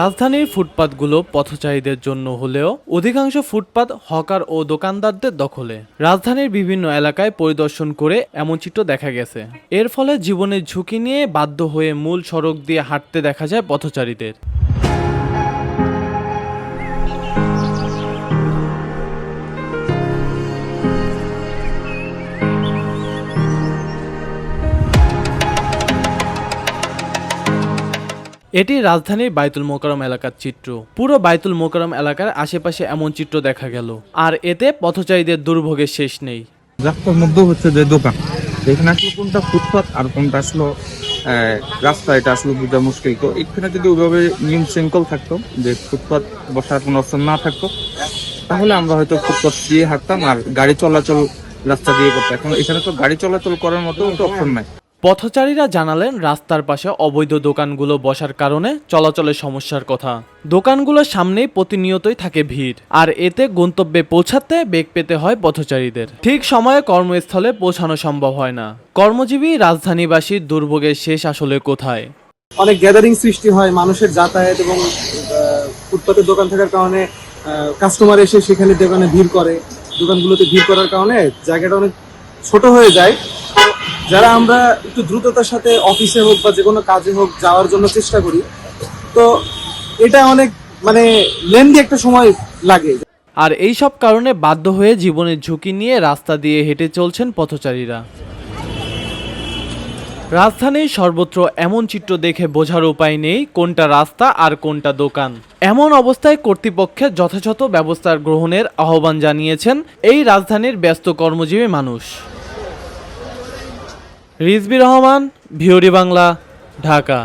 রাজধানীর ফুটপাতগুলো পথচারীদের জন্য হলেও অধিকাংশ ফুটপাত হকার ও দোকানদারদের দখলে। রাজধানীর বিভিন্ন এলাকায় পরিদর্শন করে এমন চিত্র দেখা গেছে। এর ফলে জীবনের ঝুঁকি নিয়ে বাধ্য হয়ে মূল সড়ক দিয়ে হাঁটতে দেখা যায় পথচারীদের। এটি রাজধানীর বাইতুল মোকারম এলাকার চিত্র। পুরো বাইতুল মোকারম এলাকার আশেপাশে এমন চিত্র দেখা গেল। আর এতে পথচারীদের দুর্ভোগের শেষ নেই। রাস্তার মধ্যে হচ্ছে যে দোকান। এখানে আসলে কোনটা ফুটপাত আর কোনটা আসলে রাস্তা, এটা আসলে বোঝা মুশকিল। তো এখানে যদি ওইভাবে নিয়ম শৃঙ্খল থাকতো, যে ফুটপাত বসার কোনো অপশন না থাকতো, তাহলে আমরা হয়তো ফুটপাত দিয়ে হাঁটতাম আর গাড়ি চলাচল রাস্তা দিয়ে করতাম। এখন এখানে তো গাড়ি চলাচল করার মতো অপশন নাই। পথচারীরা জানালেন, রাস্তার পাশে অবৈধ দোকানগুলো বসার কারণে চলাচলের সমস্যার কথা। দোকানগুলোর সামনেই প্রতিনিয়তই থাকে ভিড়, আর এতে গন্তব্যে পৌঁছাতে বেগ পেতে হয় পথচারীদের। ঠিক সময়ে কর্মস্থলে পৌঁছানো সম্ভব হয় না। কর্মজীবী রাজধানীবাসীর দুর্ভোগের শেষ আসলে কোথায়? অনেক গ্যাদারিং সৃষ্টি হয়, মানুষের যাতায়াত এবং ফুটপাতের দোকান থাকার কারণে কাস্টমার এসে সেখানে দোকানে ভিড় করে। দোকানগুলোতে ভিড় করার কারণে জায়গাটা অনেক ছোট হয়ে যায়। যারা আমরা একটু দ্রুততার সাথে অফিসে হোক বা যে কোনো কাজে হোক যাওয়ার জন্য চেষ্টা করি, তো এটা অনেক মানে লেন্দি একটা সময় লাগে। আর এই সব কারণে বাধ্য হয়ে জীবনের ঝুঁকি নিয়ে রাস্তা দিয়ে হেঁটে চলছেন পথচারীরা। রাজধানীর সর্বত্র এমন চিত্র দেখে বোঝার উপায় নেই কোনটা রাস্তা আর কোনটা দোকান। এমন অবস্থায় কর্তৃপক্ষের যথাযথ ব্যবস্থার গ্রহণের আহ্বান জানিয়েছেন এই রাজধানীর ব্যস্ত কর্মজীবী মানুষ। রিজবি রহমান ভিওরি বাংলা ঢাকা।